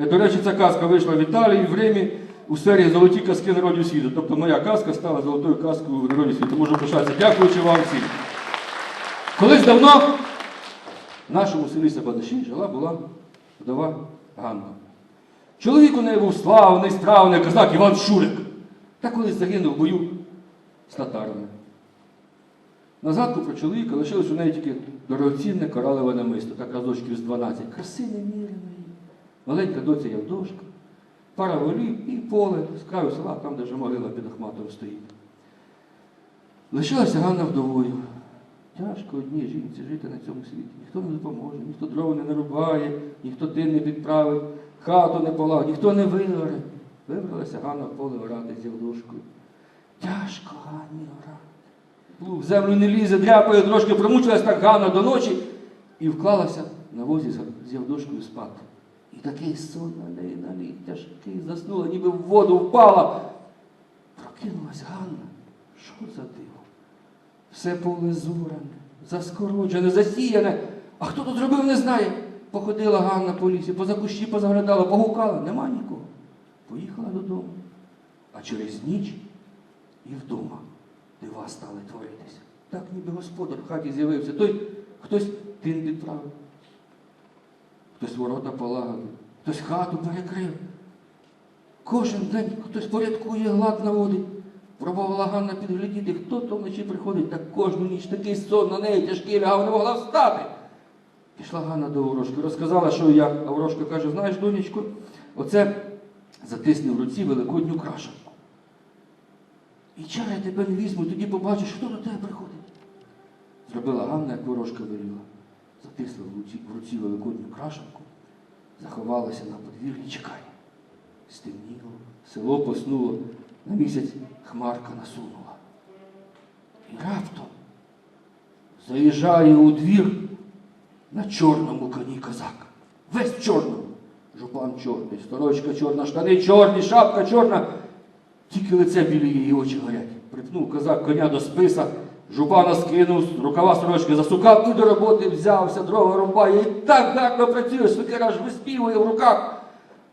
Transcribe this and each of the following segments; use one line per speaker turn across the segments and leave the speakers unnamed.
Е, До речі, ця казка вийшла в Італії, в Римі у серії Золоті казки народів світу. Тобто моя казка стала золотою казкою народів світу. Можу пишатися. Дякуючи вам всім. Колись давно в нашому селі Сабадаші жила була вдова Ганна. Чоловік у неї був славний, стравний козак Іван Шурик. Та колись загинув в бою з татарами. На про чоловіка лишилось у неї тільки дорогоцінне коралеве намисто, так разочків з 12. Краси неміреної. Маленька доця Явдошка, пара волів і поле з краю села, там, де вже могила під Ахматом стоїть. Лишилася Ганна вдовою. Тяжко одній жінці жити на цьому світі. Ніхто не допоможе, ніхто дров не нарубає, ніхто тин не підправить, хату не полагодить, ніхто не виоре. Вибралася Ганна в поле орати з Явдошкою. Тяжко Ганні орати. В землю не лізе, дряпає, трошки промучилась так Ганна до ночі і вклалася на возі з Явдошкою спати. І такий сон на неї на лід тяжкий, заснула, ніби в воду впала. Прокинулась Ганна. Що за диво? Все поле зуране, заскороджене, засіяне. А хто тут робив, не знає. Походила Ганна по лісі, поза кущі позаглядала, погукала, нема нікого. Поїхала додому. А через ніч і вдома дива стали творитися. Так ніби господар в хаті з'явився. Той хтось тин підправив, хтось ворота полагодив, хтось хату перекрив. Кожен день хтось порядкує, глад наводить. Пробувала Ганна підглядіти, хто то вночі приходить, так кожну ніч такий сон на неї тяжкий лягав, не могла встати. Пішла Ганна до Ворожки, розказала, що як. А Ворожка каже, знаєш, донечко, оце затисне в руці великодню крашенку. І чай я тебе не візьму, тоді побачиш, хто до тебе приходить. Зробила Ганна, як ворожка веліла. Затисла в руці, великодню крашенку, заховалася на подвір'ї, чекає. Стемніло, село поснуло, на місяць хмарка насунула. І раптом заїжджає у двір на чорному коні козак. Весь в чорному. Жупан чорний, сорочка чорна, штани чорні, шапка чорна. Тільки лице білі її очі горять. Припнув козак коня до списа, жупана скинув, рукава сорочки засукав і до роботи взявся, дрова рубає. І так гарно працює, сокира аж виспівує в руках.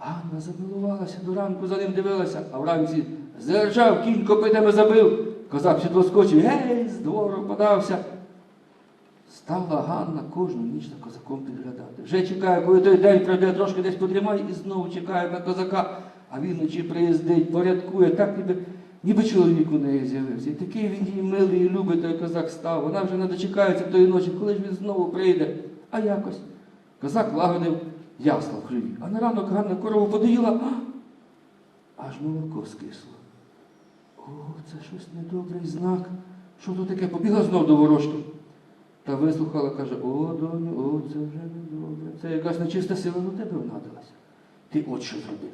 Ганна замилувалася до ранку, за ним дивилася, а вранці заржав, кінь копитами забив. Козак сідло скочив, гей, з двору подався. Стала Ганна кожну ніч за козаком підглядати. Вже чекає, коли той день пройде, трошки десь подрімає і знову чекає на козака, а він вночі приїздить, порядкує, так ніби, ніби чоловік у неї з'явився. І такий він їй милий і любий той козак став. Вона вже не дочекається тої ночі, коли ж він знову прийде. А якось. Козак лагодив ясла в хліві. А на ранок Ганна корову подоїла, аж молоко скисло. О, це щось недобрий знак. Що то таке? Побігла знов до ворожки. Та вислухала, каже, о, доню, о, це вже недобре. Це якась нечиста сила на тебе внадилася. Ти от що зроби.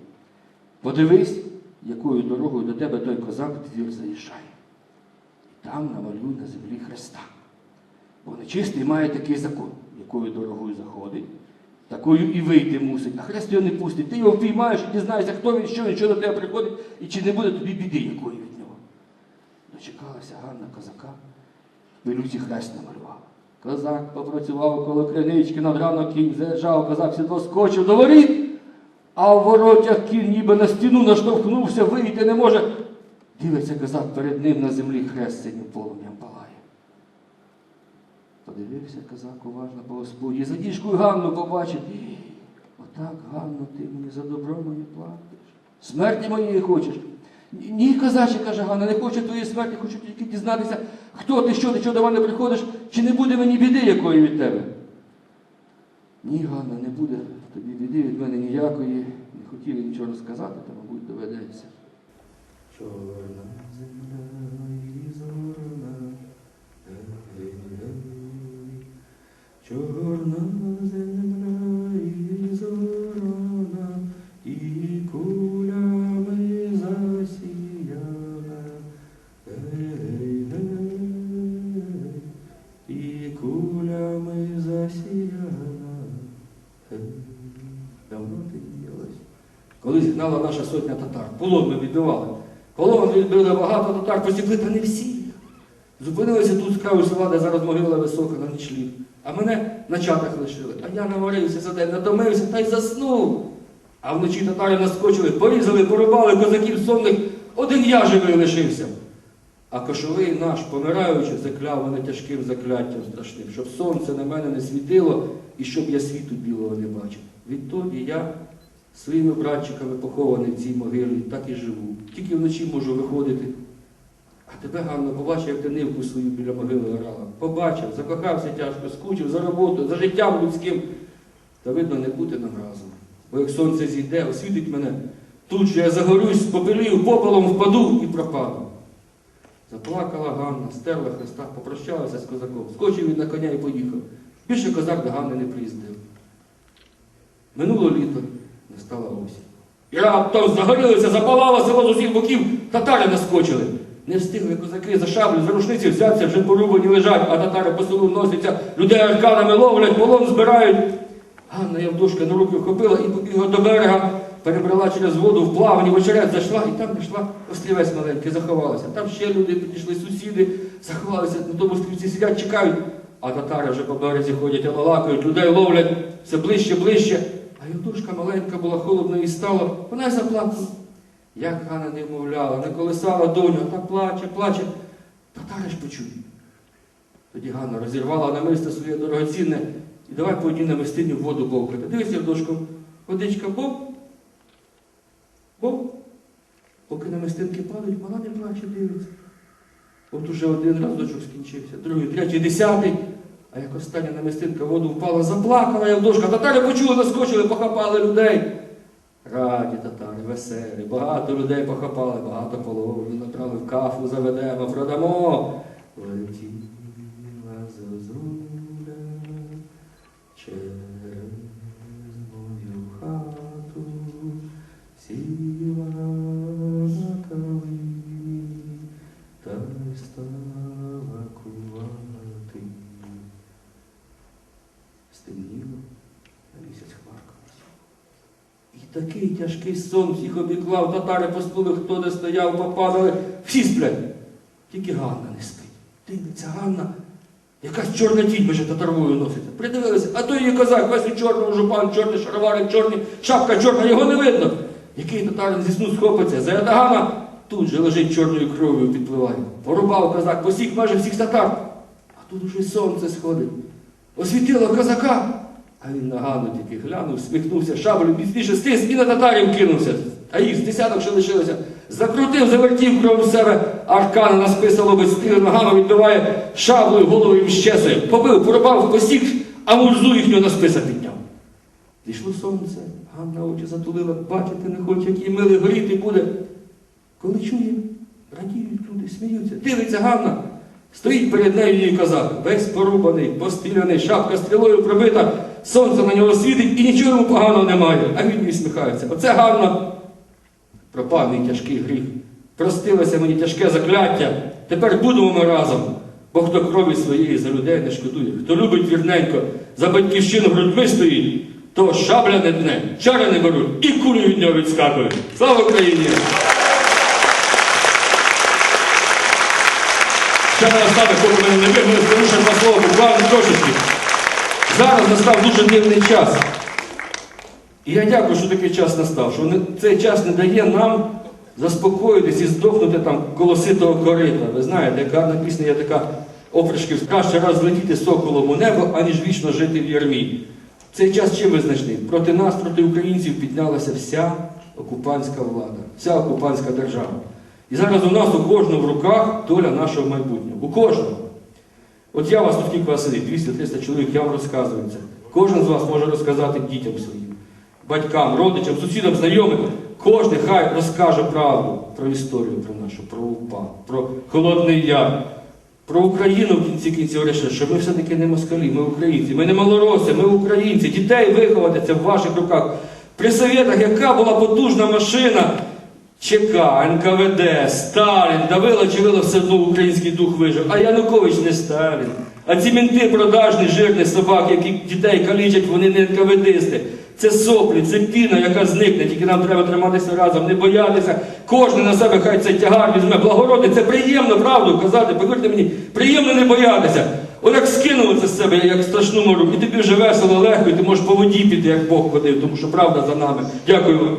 Подивись, якою дорогою до тебе той козак двір заїжджає. І там намалюй на землі Христа. Бо нечистий має такий закон, якою дорогою заходить, такою і вийти мусить. А хрест його не пустить. Ти його впіймаєш і дізнаєшся, хто він, що він, що до тебе приходить, і чи не буде тобі біди якої від нього. Дочекалася Ганна козака, в пилюці хрест намалювала. Козак попрацював коло кринички, над ранок кінь заїжджав, козак сідло скочив до воріт, а в воротях кінь ніби на стіну наштовхнувся, вийти не може. Дивиться козак перед ним на землі хрест синім полум'ям палає. Подивився козак уважно по господі, за діжкою Ганну побачив. «Ій, Отак, Ганно, ти мені за добро моє платиш. Смерті моєї хочеш. Ні, козаче, каже Ганна, не хочу твоєї смерті, хочу тільки дізнатися, хто ти, що ти, що до мене приходиш, чи не буде мені біди якої від тебе. Ні, Ганна, не буде тобі біди від мене ніякої. Не хотіли нічого розказати, та, мабуть, доведеться. Чорна земля і зорна, Чорна земля Коли зігнала наша сотня татар, полон ми відбивали. Полон відбили багато татар, посікли, та не всі. Зупинилися тут краю села, де зараз могила висока на нічліг. А мене на чатах лишили. А я наварився за день, натомився та й заснув. А вночі татари наскочили, порізали, порубали козаків сонних, один я живий лишився. А кошовий наш, помираючи, закляв мене тяжким закляттям страшним, щоб сонце на мене не світило і щоб я світу білого не бачив. Відтоді я своїми братчиками похований в цій могилі, так і живу. Тільки вночі можу виходити. А тебе, Ганно, побачив, як ти нивку свою біля могили орала. Побачив, закохався тяжко, скучив за роботою, за життям людським. Та видно, не бути нам разом. Бо як сонце зійде, освітить мене, тут же я загорюсь, попелію, попелом впаду і пропаду. Заплакала Ганна, стерла Христа, попрощалася з козаком, скочив він на коня і поїхав. Більше козак до Ганни не приїздив. Минуло літо, настала осінь. І раптом загорілося, запалало село з усіх боків, татари наскочили. Не встигли козаки за шаблю, за рушниці взятися, вже порубані лежать, а татари по селу носяться, людей арканами ловлять, полон збирають. Ганна Явдушка на руки вхопила і побігла до берега, перебрала через воду в плавані, в очерет зайшла, і там знайшла острівець маленький, заховалася. Там ще люди підійшли, сусіди, заховалися, на тому острівці сидять, чекають. А татари вже по березі ходять, лалакають, людей ловлять все ближче, ближче. А Явдушка маленька була, холодно їй стало, вона заплакала. Як Ганна не вмовляла, не колисала доню, та плаче, плаче. Татари ж почують. Тоді Ганна розірвала намисто своє дорогоцінне і давай по одній намистині в воду бовкати. Дивись, Явдушко, водичка бов, бов. Поки намистинки падають, вона не плаче, дивиться. От уже один разочок скінчився, другий, третій, десятий. А як остання намістинка воду впала, заплакала Явдошка. Татари почули, наскочили, похапали людей. Раді татари, веселі, багато людей похапали, багато половин, набрали в кафу, заведемо, продамо. Летіла зозуля через такий тяжкий сон всіх обіклав, татари поснули, хто де стояв, попадали, всі сплять. Тільки Ганна не спить. Дивиться Ганна, якась чорна тінь меже татарвою носиться. Придивилися, а то її козак, весь у чорному жупан, чорний шароварик, чорний, шапка чорна, його не видно. Який татарин зі сну схопиться, за Ятагана тут же лежить чорною кров'ю підпливає. Порубав козак, посік майже всіх татар. А тут уже сонце сходить. Освітило козака. А він на Ганну тільки глянув, сміхнувся, шаблю міцніше стис і на татарів кинувся. А їх з десяток ще лишилося. Закрутив, завертів кров з себе, аркана насписало без стили Ганну відбиває, шаблею голову їм щесує. Побив, порубав, посік, а мурзу їхнього на списа підняв. Зійшло сонце, Ганна очі затулила, бачити не хоче, як їй милий горіти буде. Коли чує, радіють люди, сміються. Дивиться Ганна. Стоїть перед нею її козак, весь порубаний, постріляний, шапка стрілою пробита, сонце на нього світить і нічого йому поганого немає. А він їй сміхається. Оце Ганна. Пропав мій тяжкий гріх. Простилося мені тяжке закляття. Тепер будемо ми разом. Бо хто крові своєї за людей не шкодує, хто любить вірненько, за батьківщину грудьми стоїть, то шабля не дне, чари не беруть і кулі від нього відскакують. Слава Україні! Ще не останок, поки мене не вигнали, скажу ще два слова, буквально трошечки. Зараз настав дуже дивний час. І я дякую, що такий час настав, що цей час не дає нам заспокоїтись і здохнути там коло ситого корита. Ви знаєте, яка гарна пісня є така опришків, краще раз злетіти соколом у небо, аніж вічно жити в ярмі. Цей час чим визначний? Проти нас, проти українців піднялася вся окупантська влада, вся окупантська держава. І зараз у нас у кожного в руках доля нашого майбутнього. У кожного. От я вас тут кілька сидить, 200-300 чоловік, я вам розказую це. Кожен з вас може розказати дітям своїм, батькам, родичам, сусідам, знайомим. Кожен хай розкаже правду про історію про нашу, про УПА, про Холодний Яр, про Україну в кінці кінців вирішили, що ми все-таки не москалі, ми українці, ми не малороси, ми українці. Дітей виховати це в ваших руках. При совєтах, яка була потужна машина, ЧК, НКВД, Сталін, давило чивило все одно український дух вижив. А Янукович не Сталін. А ці мінти продажні, жирні собаки, які дітей калічать, вони не НКВДисти. Це соплі, це піна, яка зникне, тільки нам треба триматися разом, не боятися. Кожен на себе хай цей тягар візьме. Благородний, це приємно, правду казати, повірте мені, приємно не боятися. Отак скинули це з себе, як страшну мору, і тобі вже весело, легко, і ти можеш по воді піти, як Бог водив, тому що правда за нами. Дякую вам.